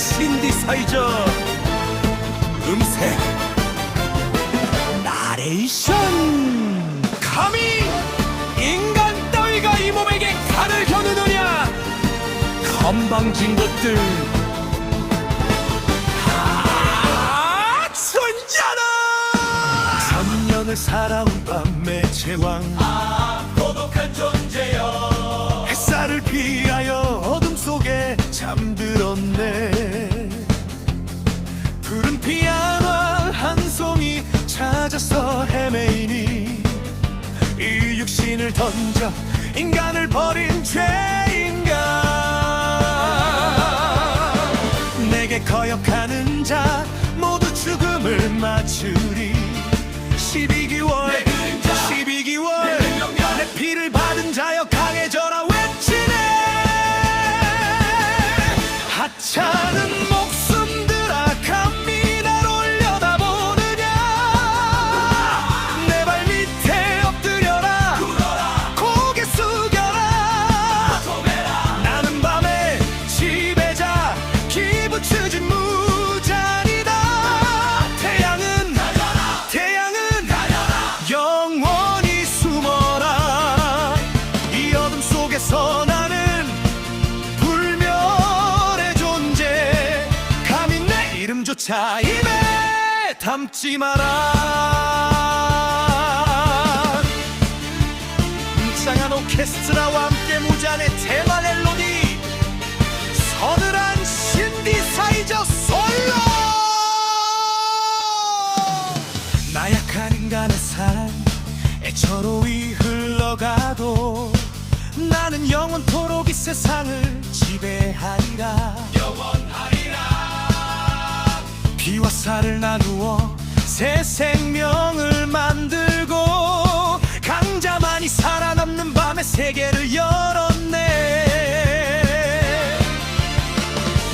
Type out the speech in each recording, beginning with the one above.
신디사이저. 음색. 나레이션. 감히 인간 따위가 이 몸에게 칼을 겨누느냐? 건방진 것들. 아 천자나 천년을 살아온 밤의 제왕. 아 찾아서 헤매이니 이 육신을 던져 인간을 버린 죄인가? 내게 거역하는 자 모두 죽음을 맞추리. 12개월 12개월 내 피를 받은 자여 차 입에 담지 마라. 웅장한 오케스트라와 함께 무잔의 테마 멜로디. 서늘한 신디사이저 솔로. 나약한 인간의 삶 애처로이 흘러가도 나는 영원토록 이 세상을 지배하리라. 영원하리라 피와 살을 나누어 새 생명을 만들고 강자만이 살아남는 밤의 세계를 열었네.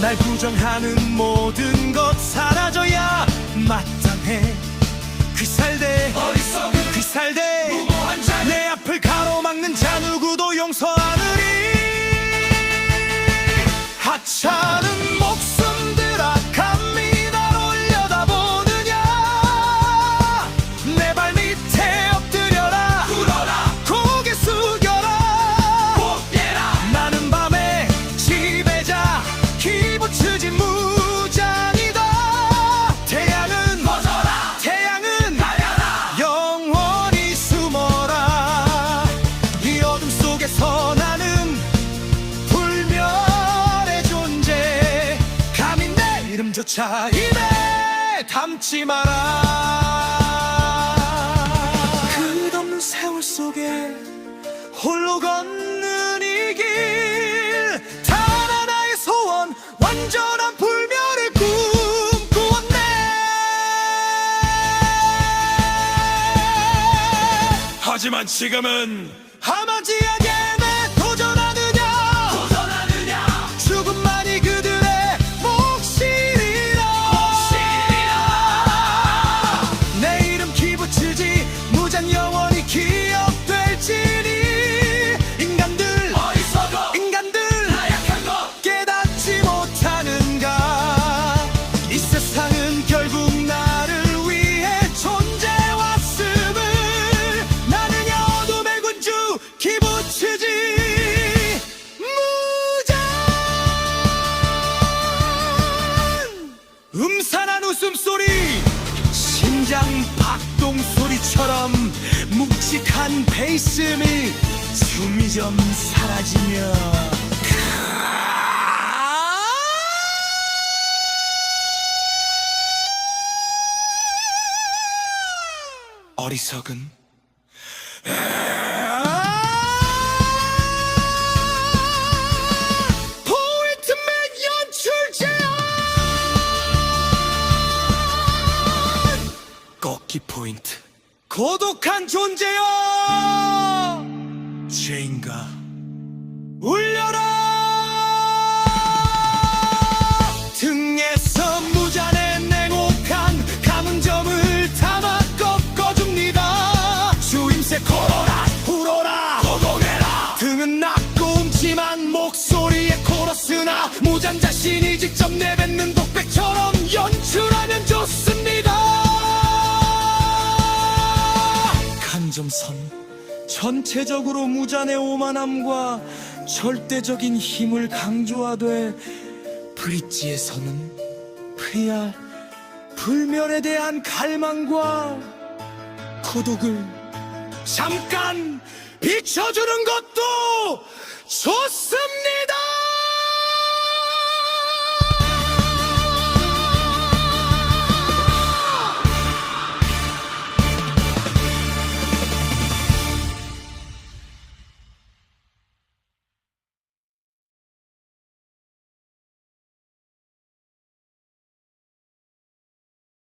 날 부정하는 모든 것 사라져야 마땅해. 귀살대 귀살대. 내 앞을 가로막는 자 누구도 용서하느니. 하찮 내 이름조차 입에 담지 마라. 끝없는 세월 속에 홀로 걷는 이 길. 단 하나의 소원 완전한 불멸을 꿈꾸었네. 하지만 지금은 하마지에게 박동 소리처럼 묵직한 베이스음이 주미점 사라지며 어리석은 꺾기 포인트. 고독한 존재여! 죄인가? 울려라! 등에서 무잔의 냉혹한 감흥점을 담아 꺾어줍니다. 주임새 걸어라 울어라 고동해라. 등은 낮고 움지만 목소리에 코러스나 무잔 자신이 직접 내뱉는 독백처럼 전선 전체적으로 무잔의 오만함과 절대적인 힘을 강조하되 브릿지에서는 프리알 불멸에 대한 갈망과 고독을 잠깐 비춰주는 것도 좋습니다.